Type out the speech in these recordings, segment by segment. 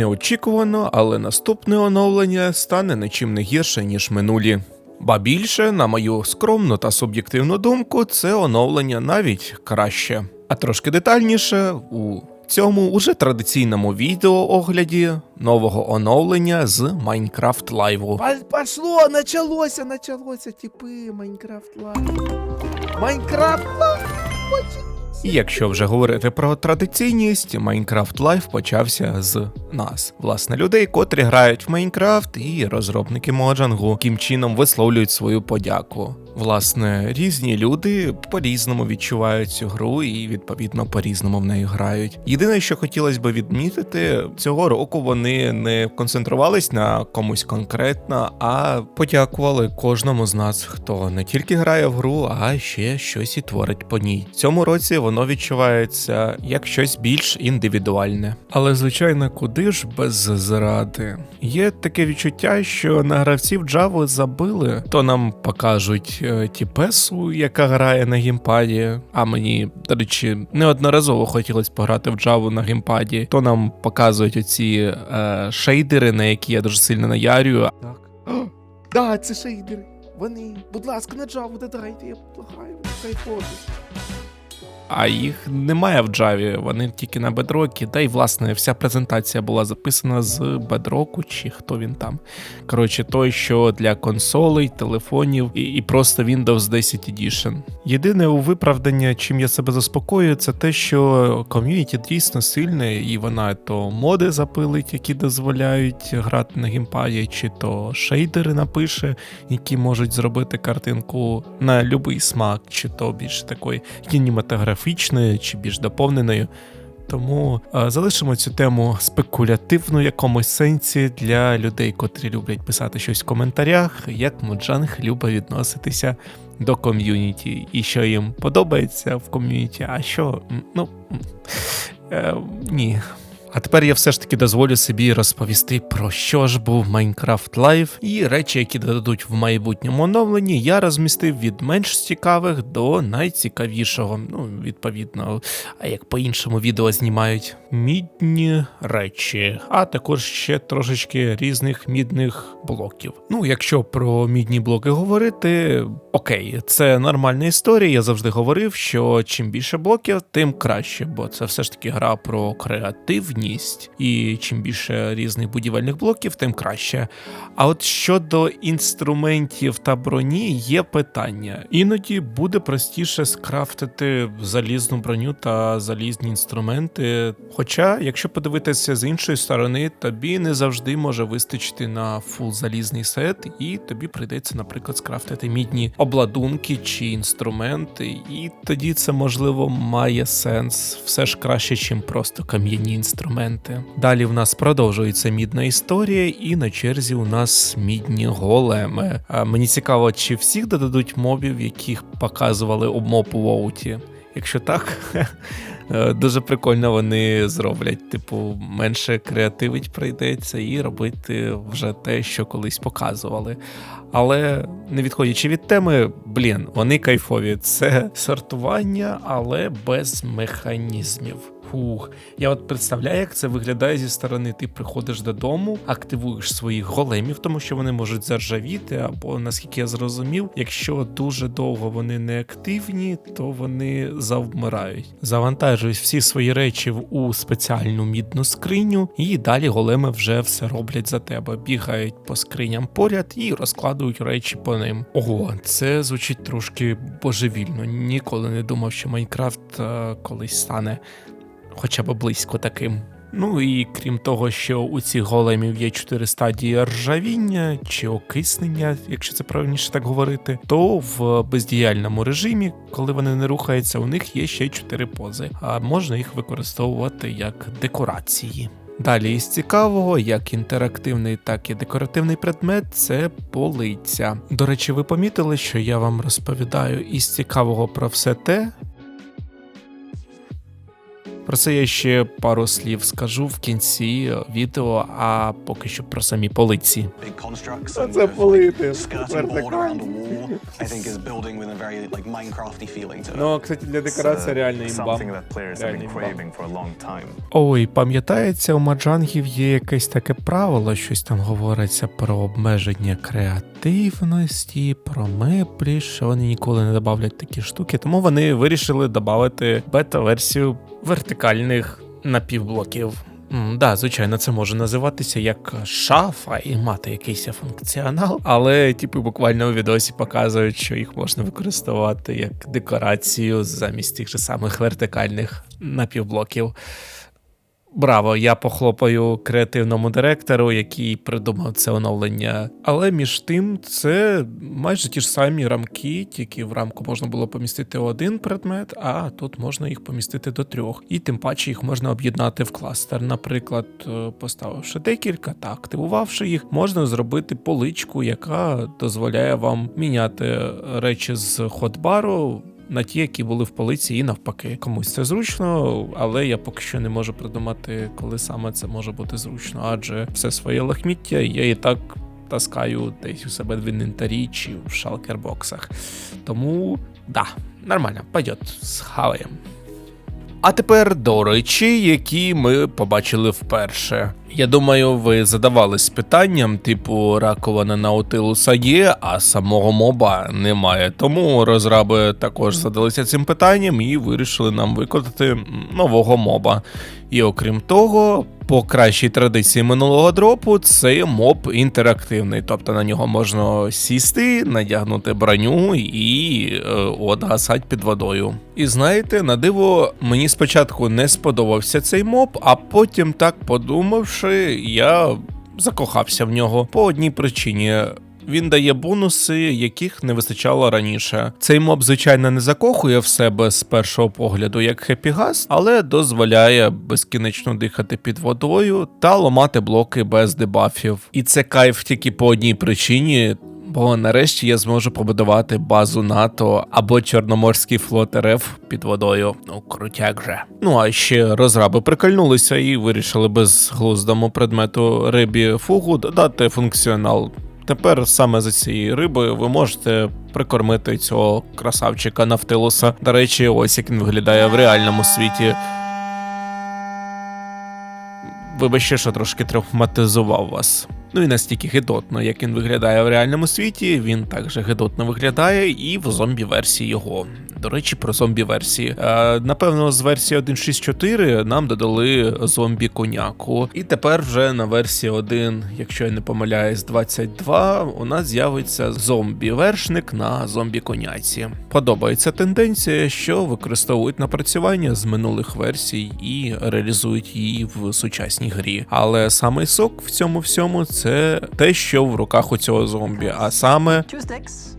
Неочікувано, але наступне оновлення стане нічим не гірше, ніж минулі. Ба більше, на мою скромну та суб'єктивну думку, це оновлення навіть краще. А трошки детальніше у цьому уже традиційному відеоогляді нового оновлення з Live. По- Пошло, началося, началося, типи, Майнкрафт лайв. Майнкрафт лайв. І якщо вже говорити про традиційність, Minecraft Live почався з нас, власне, людей, котрі грають в Майнкрафт, і розробники Моджангу, яким чином висловлюють свою подяку. Власне, різні люди по-різному відчувають цю гру і відповідно по-різному в неї грають. Єдине, що хотілося б відмітити, цього року вони не концентрувались на комусь конкретно, а подякували кожному з нас, хто не тільки грає в гру, а ще щось і творить по ній. Цьому році воно відчувається як щось більш індивідуальне. Але звичайно, куди ж без зради? Є таке відчуття, що на гравців Java забили, то нам покажуть Тіпесу, яка грає на геймпаді. А мені, до речі, неодноразово хотілося пограти в Java на геймпаді. То нам показують оці е, шейдери, на які я дуже сильно наярюю. Так. Да, це шейдери. Вони, будь ласка, на джаву додайте, я благаю, кайфово. А їх немає в Java, вони тільки на бедрокі. Та й власне вся презентація була записана з бедроку, чи хто він там. Коротше, той, що для консолей, телефонів і, і просто Windows 10 Edition. Єдине у виправдання, чим я себе заспокоюю, це те, що ком'юніті дійсно сильне, і вона то моди запилить, які дозволяють грати на геймпаді, чи то шейдери напише, які можуть зробити картинку на будь-який смак, чи то більш такої кінематографічною, чи більш доповненою. Тому е, залишимо цю тему спекулятивну в якомусь сенсі для людей, котрі люблять писати щось в коментарях, як Моджанг любить відноситися до ком'юніті, і що їм подобається в ком'юніті, а що ну е, ні. А тепер я все ж таки дозволю собі розповісти про що ж був Minecraft Live і речі, які додадуть в майбутньому оновленні, я розмістив від менш цікавих до найцікавішого. Ну, відповідно, а як по-іншому відео знімають мідні речі, а також ще трошечки різних мідних блоків. Ну, якщо про мідні блоки говорити, окей, це нормальна історія. Я завжди говорив, що чим більше блоків, тим краще, бо це все ж таки гра про креативність, і чим більше різних будівельних блоків, тим краще. А от щодо інструментів та броні, є питання. Іноді буде простіше скрафтити залізну броню та залізні інструменти. Хоча, якщо подивитися з іншої сторони, тобі не завжди може вистачити на фул залізний сет, і тобі прийдеться, наприклад, скрафтити мідні обладунки чи інструменти, і тоді це можливо має сенс все ж краще, чим просто кам'яні інструменти. Далі в нас продовжується мідна історія, і на черзі у нас мідні големи. А мені цікаво, чи всіх додадуть мобів, яких показували у моб Воуті. Якщо так, е, дуже прикольно вони зроблять. Типу, менше креативить прийдеться і робити вже те, що колись показували. Але не відходячи від теми, блін, вони кайфові. Це сортування, але без механізмів. Фух, я от представляю, як це виглядає зі сторони. Ти приходиш додому, активуєш своїх големів, тому що вони можуть заржавіти, або наскільки я зрозумів, якщо дуже довго вони не активні, то вони завмирають. Завантажуєш всі свої речі у спеціальну мідну скриню, і далі големи вже все роблять за тебе. Бігають по скриням поряд і розкладують речі по ним. Ого, це звучить трошки божевільно. Ніколи не думав, що Майнкрафт е, колись стане хоча б близько таким. Ну і крім того, що у цих големів є чотири стадії ржавіння чи окиснення, якщо це правильніше так говорити, то в бездіяльному режимі, коли вони не рухаються, у них є ще чотири пози, а можна їх використовувати як декорації. Далі із цікавого, як інтерактивний, так і декоративний предмет це полиця. До речі, ви помітили, що я вам розповідаю із цікавого про все те, Про це я ще пару слів скажу в кінці відео, а поки що про самі полиці. це полити. Ну, кстати, для декорації реально імба. have Реально імба. Ой, пам'ятається, у маджангів є якесь таке правило, щось там говориться про обмеження креативності, про меблі, що вони ніколи не додавлять такі штуки, тому вони вирішили додати бета-версію вертикальних напівблоків. М, Да, звичайно, це може називатися як шафа і мати якийсь функціонал, але типу буквально у відосі показують, що їх можна використовувати як декорацію замість тих же самих вертикальних напівблоків. Браво, я похлопаю креативному директору, який придумав це оновлення. Але між тим, це майже ті ж самі рамки, тільки в рамку можна було помістити один предмет, а тут можна їх помістити до трьох. І тим паче їх можна об'єднати в кластер. Наприклад, е, поставивши декілька та активувавши їх, можна зробити поличку, яка дозволяє вам міняти речі з ходбару на ті, які були в полиці, і навпаки. Комусь це зручно, але я поки що не можу придумати, коли саме це може бути зручно, адже все своє лахміття я і так таскаю десь у себе в інвентарі чи в шалкербоксах. Тому да, нормально, пойдет, схаваємо. А тепер до речі, які ми побачили вперше. Я думаю, ви задавались питанням, типу, раковина наутилуса є, а самого моба немає. Тому розраби також задалися цим питанням і вирішили нам викотати нового моба. І окрім того, по кращій традиції минулого дропу, цей моб інтерактивний, тобто на нього можна сісти, надягнути броню і е, от гасать під водою. І знаєте, на диво, мені спочатку не сподобався цей моб, а потім так подумавши, я закохався в нього по одній причині. Він дає бонуси, яких не вистачало раніше. Цей моб, звичайно, не закохує в себе з першого погляду як хепігаз, але дозволяє безкінечно дихати під водою та ламати блоки без дебафів. І це кайф тільки по одній причині. Бо нарешті я зможу побудувати базу НАТО або Чорноморський флот РФ під водою. Ну, крутяк же. Ну а ще розраби прикольнулися і вирішили безглуздому предмету рибі фугу додати функціонал. Тепер саме за цією рибою ви можете прикормити цього красавчика Нафтилуса. До речі, ось як він виглядає в реальному світі. Вибачте, що трошки травматизував вас. Ну і настільки гидотно, як він виглядає в реальному світі, він також гидотно виглядає і в зомбі-версії його. До речі, про зомбі-версії. Напевно, з версії 1.6.4 нам додали зомбі-коняку. І тепер вже на версії 1, якщо я не помиляюсь, 22, у нас з'явиться зомбі-вершник на зомбі-коняці. Подобається тенденція, що використовують напрацювання з минулих версій і реалізують її в сучасній грі. Але самий сок в цьому всьому це те, що в руках у цього зомбі, а саме two sticks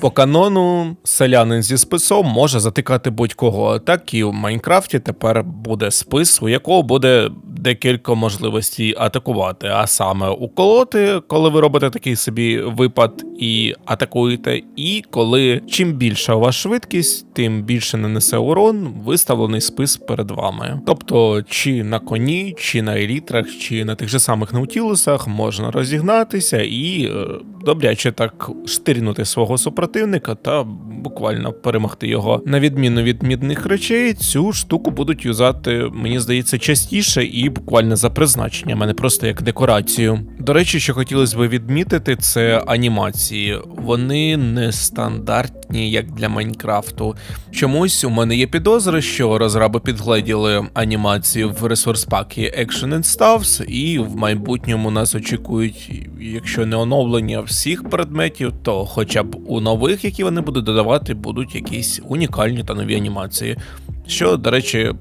По канону селянин зі списом може затикати будь-кого. Так і в Майнкрафті тепер буде спис, у якого буде декілька можливостей атакувати. А саме уколоти, коли ви робите такий собі випад і атакуєте. І коли чим більша у вас швидкість, тим більше нанесе урон виставлений спис перед вами. Тобто, чи на коні, чи на елітрах, чи на тих же самих наутілусах можна розігнатися і е, добряче так штирнути свого супротивника та буквально перемогти його. На відміну від мідних речей, цю штуку будуть юзати, мені здається, частіше і буквально за призначенням, а не просто як декорацію. До речі, що хотілося б відмітити, це анімації. Вони не стандартні, як для Майнкрафту. Чомусь у мене є підозри, що розраби підгледіли анімації в ресурс пакі Action and Stuffs, і в майбутньому нас очікують, якщо не оновлення всіх предметів, то хоча б у нових, які вони будуть додавати, будуть якісь унікальні та нові анімації. Що, до речі,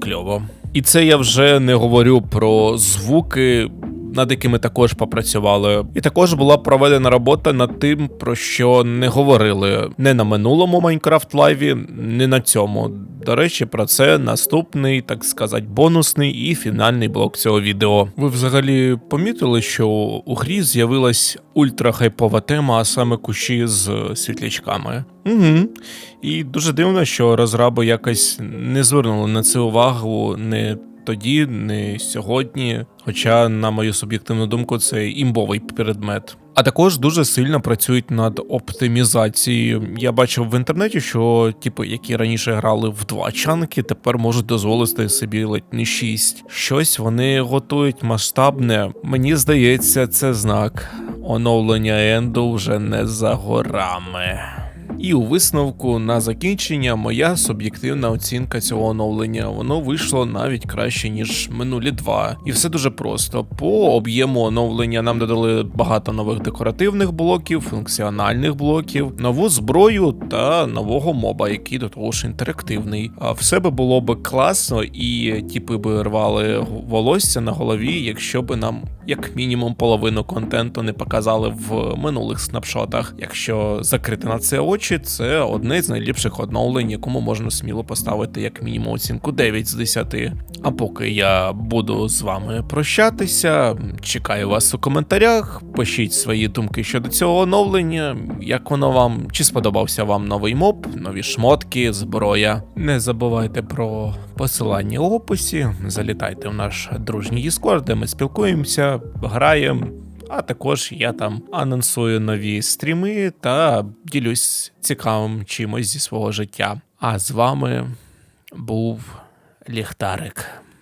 кльово. І це я вже не говорю про звуки. Над якими також попрацювали. І також була проведена робота над тим, про що не говорили не на минулому Майнкрафт лайві, не на цьому. До речі, про це наступний, так сказати, бонусний і фінальний блок цього відео. Ви взагалі помітили, що у грі з'явилась ультрахайпова тема, а саме кущі з світлячками. Угу. І дуже дивно, що розраби якось не звернули на це увагу не тоді, не сьогодні. Хоча, на мою суб'єктивну думку, це імбовий предмет. А також дуже сильно працюють над оптимізацією. Я бачив в інтернеті, що типу, які раніше грали в два чанки, тепер можуть дозволити собі ледь не шість. Щось вони готують масштабне. Мені здається, це знак. Оновлення Енду вже не за горами. І у висновку на закінчення моя суб'єктивна оцінка цього оновлення воно вийшло навіть краще ніж минулі два. І все дуже просто. По об'єму оновлення нам додали багато нових декоративних блоків, функціональних блоків, нову зброю та нового моба, який до того ж інтерактивний. А все би було би класно, і тіпи би рвали волосся на голові, якщо би нам як мінімум половину контенту не показали в минулих снапшотах. Якщо закрити на це очі, це одне з найліпших оновлень, якому можна сміло поставити як мінімум оцінку 9 з 10. А поки я буду з вами прощатися, чекаю вас у коментарях. Пишіть свої думки щодо цього оновлення, як воно вам, чи сподобався вам новий моб, нові шмотки, зброя. Не забувайте про посилання у описі. Залітайте в наш дружній Discord, де ми спілкуємося, граємо. А також я там анонсую нові стріми та ділюсь цікавим чимось зі свого життя. А з вами був Ліхтарик.